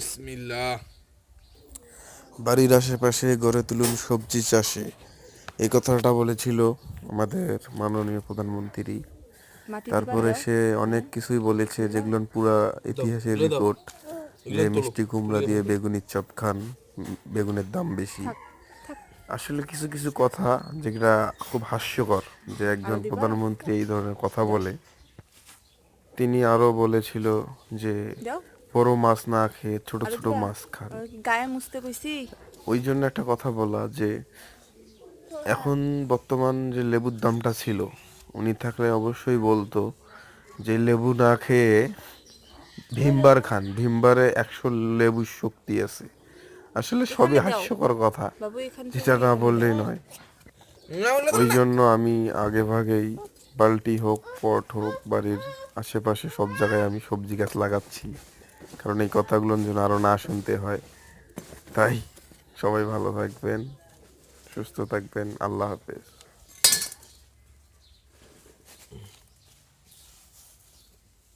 বিসমিল্লাহ। বাড়ির আশেপাশে গড়ে তুলুন সবজি চাষে। এই কথাটা বলেছিল আমাদের মাননীয় প্রধানমন্ত্রী। তারপরে সে অনেক কিছুই বলেছে যেগুলো পুরা ইতিহাসের রিপোর্ট যে মিষ্টি কুমড়া দিয়ে বেগুনের চপ খান বেগুনের দাম বেশি। আসলে কিছু কিছু কথা যেগুলা খুব হাস্যকর যে একজন প্রধানমন্ত্রী এই ধরনের কথা বলে। তিনি আরও বলেছিল যে বড় মাছ না খেয়ে ছোট ছোট মাছ খান। গায়ে মুছতে কইছি। ওই জন্য একটা কথা বলা যে এখন বর্তমান যে লেবুর দামটা ছিল উনি থাকলে অবশ্যই বলতো যে লেবু না খেয়ে ভীমবার খান ভীমবারে একশো লেবুর শক্তি আছে। আসলে সবই হাস্যকর কথা যেটা না বললেই নয়। ওই জন্য আমি আগে ভাগেই বালতি হোক, পট হোক, বাড়ির আশেপাশে সব জায়গায় আমি সবজি গাছ লাগাচ্ছি। কারণ এই কথাগুলো যেন আরও না শুনতে হয়। তাই সবাই ভালো থাকবেন, সুস্থ থাকবেন। আল্লাহ হাফেজ।